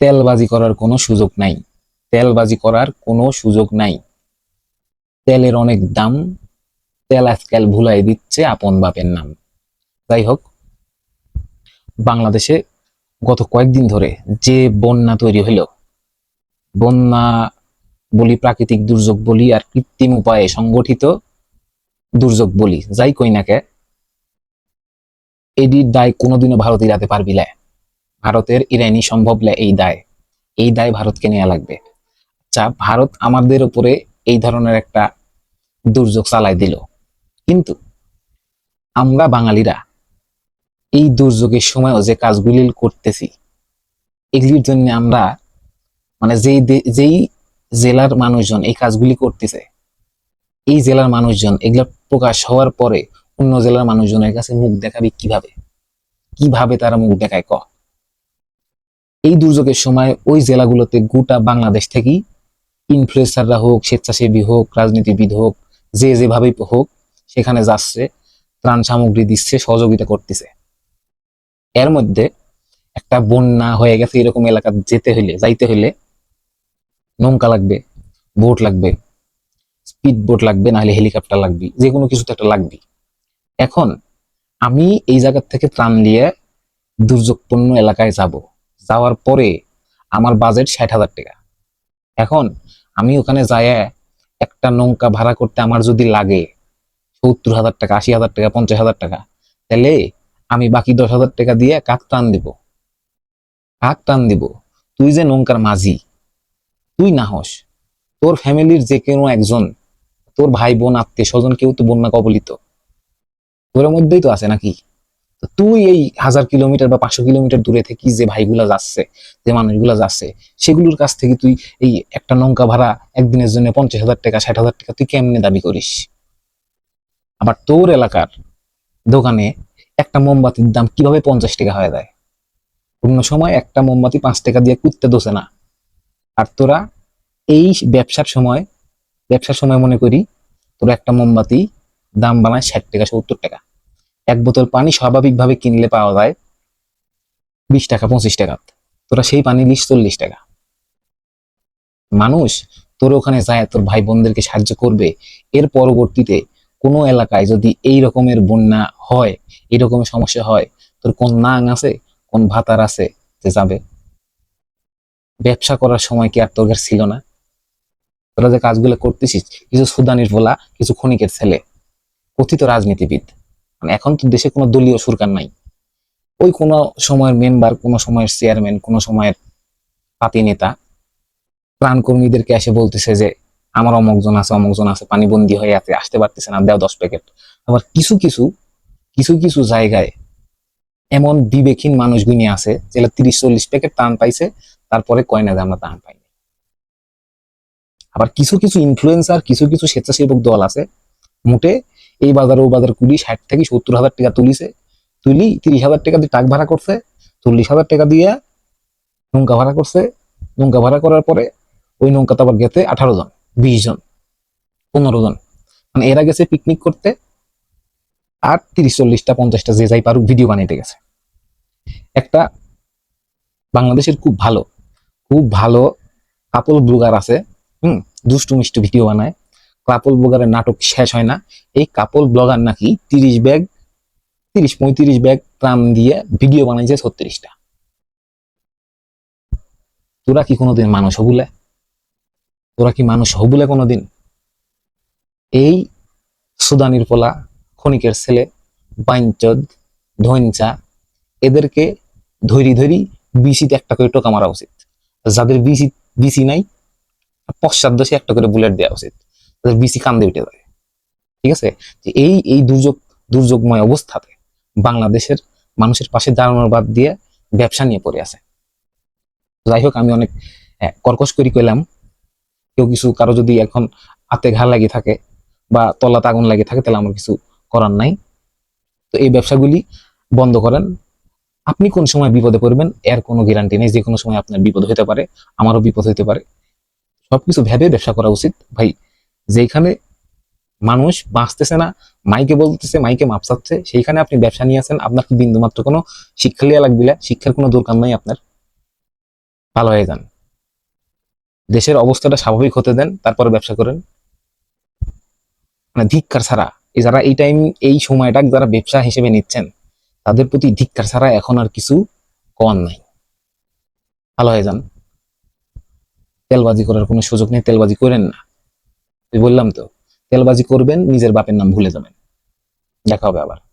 তেলবাজি করার কোনো সুযোগ নাই। তেলবাজি করার কোনো সুযোগ নাই। তেলের অনেক দাম, তেল আজকাল ভুলাই দিচ্ছে আপন বাপের নাম। যাই হোক, বাংলাদেশে গত কয়েকদিন ধরে যে বন্যা তৈরি হলো বন্যা বলি প্রাকৃতিক দুর্যোগ বলি আর কৃত্রিম উপায়ে সংগঠিত দুর্যোগ বলি, যাই কই না কে এটির দায় কোনোদিনও ভারত ইরাতে পারবি না। ভারতের ইরানি সম্ভব লে এই দায়। এই দায় ভারতকে নেওয়া লাগবে। আচ্ছা ভারত আমাদের উপরে এই ধরনের একটা দুর্যোগ চালাই দিল। কিন্তু আমরা বাঙালিরা এই দুর্যোগের সময়ও যে কাজগুলি করতেছি, এগুলির জন্য আমরা মানে যেই যেই জেলার মানুষজন এই কাজগুলি করতেছে, এই জেলার মানুষজন এগুলো প্রকাশ হওয়ার পরে অন্য জেলার মানুষজনের কাছে মুখ দেখাবে কীভাবে? কীভাবে তারা মুখ দেখায় ক? এই দুর্যোগের সময় ওই জেলাগুলোতে গোটা বাংলাদেশ থেকেই ইনফ্লুয়েন্সাররা হোক, স্বেচ্ছাসেবী হোক, রাজনীতিবিদ হোক, যে যেভাবেই হোক, সেখানে যাচ্ছে, ত্রাণ সামগ্রী দিচ্ছে, সহযোগিতা করতেছে। এর মধ্যে একটা বন্যা হয়ে গেছে, এরকম এলাকা যেতে হইলে যাইতে হইলে নৌকা লাগবে, বোট লাগবে স্পিড বোট লাগবে, নাহলে হেলিকপ্টার লাগবে যে কোনো কিছু তো একটা লাগবে এখন আমি এই জায়গা থেকে ত্রাণ নিয়ে দুর্যোগপূর্ণ এলাকায় যাব। যাওয়ার পরে আমার বাজেট ষাট হাজার টাকা। এখন আমি ওখানে যায় একটা নৌকা ভাড়া করতে আমার যদি লাগে সত্তর হাজার টাকা, আশি হাজার টাকা, পঞ্চাশ হাজার টাকা, তাহলে আমি বাকি দশ হাজার টাকা দিয়ে কাক টান দিব। কাক টান দিব। তুই যে নৌকার মাঝি, তুই না হস। তোর ফ্যামিলির যে কোনো একজন, তোর ভাই বোন, আত্মীয় স্বজন কেউ তো বন্যা কবলিত। তোর মধ্যেই তো আছে নাকি? তুই এই হাজার কিলোমিটার বা পাঁচশো কিলোমিটার দূরে থেকে যে ভাইগুলা যাচ্ছে, যে মানুষগুলা যাচ্ছে, সেগুলোর কাছ থেকে তুই এই একটা নৌকা ভাড়া একদিনের জন্য পঞ্চাশ হাজার টাকা, ষাট হাজার টাকা তুই কেমনে দাবি করিস? আবার তোর এলাকার দোকানে একটা মোমবাতির দাম কীভাবে পঞ্চাশ টাকা হয়ে যায়? অন্য সময় একটা মোমবাতি পাঁচ টাকা দিয়ে কুত্তে দোষে না। আর তোরা এই ব্যবসার সময় ব্যবসার সময় মনে করি তোরা একটা মোমবাতি দাম বানায় ষাট টাকা, সত্তর টাকা। এক বোতল পানি স্বাভাবিকভাবে কিনলে পাওয়া যায় বিশ টাকা, পঁচিশ টাকা। তোরা সেই পানি লিস চল্লিশ টাকা। মানুষ, তোর ওখানে যায়, তোর ভাই বোনদেরকে সাহায্য করবে। এর পরবর্তীতে কোনো এলাকায় যদি এই রকমের বন্যা হয়, এই রকমের সমস্যা হয়, তোর কোন নাং আছে, কোন ভাতার আছে, যে যাবে। ব্যবসা করার সময় কি আর তোর কাছে ছিল না? তোরা যে কাজগুলো করতেছিস, কিছু সুদানির বলা কিছু ক্ষণিকের ছেলে, কথিত রাজনীতিবিদ। মানে এখন তো দেশে কোনো দলীয় সরকার নাই। ওই কোনো সময়ের মেম্বার কোনো সময়ের চেয়ারম্যান কোনো সময়ের পাতি নেতা, প্রাণকর্মীদেরকে এসে বলতেছে যে, আমার অমকজন আছে অমকজন আছে, পানিবন্দি হয়ে আছে, আসতে পারতেছে না, দেও দশ প্যাকেট। আবার কিছু কিছু কিছু কিছু জায়গায় এমন বিবেকহীন মানুষগুলি আছে, যেগুলো তিরিশ, চল্লিশ প্যাকেট টান পাইছে, তারপরে কয় না যে আমরা টান পাইনি। আবার কিছু কিছু ইনফ্লুয়েন্সার কিছু কিছু স্বেচ্ছাসেবক দল আছে, মোটে এই বাজার, ও বাজার কুড়ি, ষাট থেকে সত্তর হাজার টাকা তুলিছে। তুলি, তিরিশ হাজার টাকা দিয়ে টাক ভাড়া করছে। চল্লিশ হাজার টাকা দিয়ে নৌকা ভাড়া করছে। নৌকা ভাড়া করার পরে ওই নৌকাতে আবার গেতে আঠারো জন, বিশ জন, পনেরো জন। মানে এরা গেছে পিকনিক করতে আর তিরিশ, চল্লিশটা, পঞ্চাশটা যে যাই পারুক ভিডিও বানাইতে গেছে। একটা বাংলাদেশের খুব ভালো খুব ভালো কাপল ব্লগার আছে, হুম, দুষ্টু মিষ্টি ভিডিও বানায়। কাপল ব্লগারের নাটক শেষ হয় না। এই কাপল ব্লগার নাকি তিরিশ ব্যাগ, তিরিশ, পঁয়ত্রিশ ব্যাগ ত্রাণ দিয়ে ভিডিও বানাইছে ছত্রিশটা। তোরা কি কোনোদিন মানুষ হবুলে তোরা কি মানুষ হবুলে কোনোদিন? এই সুদানির পোলা, ক্ষণিকের ছেলে বাইনচদ ধৈনচা, এদেরকে ধরি ধরি বিসিতে একটা করে টোকা মারা উচিত। যাদের বিসি বিসি নাই পশ্চাৎদশে একটা করে বুলেট দেওয়া উচিত। তাদের বিসি কান্দে উঠে যায়। ঠিক আছে? যে এই এই দুর্যোগ, দুর্যোগময় অবস্থাতে বাংলাদেশের মানুষের পাশে দাঁড়ানোর বাদ দিয়ে ব্যবসা নিয়ে পড়ে আছে। যাই হোক, আমি অনেক কর্কশ করি কইলাম। কেউ কিছু, কারও যদি এখন হাতে ঘা লাগি থাকে বা তলাতে আগুন লাগিয়ে থাকে, তাহলে আমার কিছু করার নাই। তো এই ব্যবসাগুলি বন্ধ করেন। আপনি কোন সময় বিপদে পড়বেন, এর কোনো গ্যারান্টি নেই। যে কোনো সময় আপনার বিপদ হতে পারে, আমারও বিপদ হতে পারে। সবকিছু ভেবে ব্যবসা করা উচিত। ভাই যেখানে মানুষ বাঁচতেছে না, মাইকে বলতেছে, মাইকে মাপসাচ্ছে সেইখানে আপনি ব্যবসা নিয়ে আসেন আপনার বিন্দু মাত্র কোনো শিক্ষা লিয়া লাগবে? শিক্ষার কোনো দরকার নাই আপনার। ভালো হয়ে যান। দেশের অবস্থাটা স্বাভাবিক হতে দেন, তারপরে ব্যবসা করেন। মানে ধিক্কার ছাড়া যারা এই টাইম এই সময়টা যারা ব্যবসা হিসেবে নিচ্ছেন, তাদের প্রতি ধিক্কার ছাড়া এখন আর কিছু কর নাই। ভালো হয়ে যান। তেলবাজি করার কোনো সুযোগ নেই, তেলবাজি করেন না। বললাম তো তেলবাজি করবেন নিজের বাপের নাম ভুলে যাবেন। দেখা হবে আবার।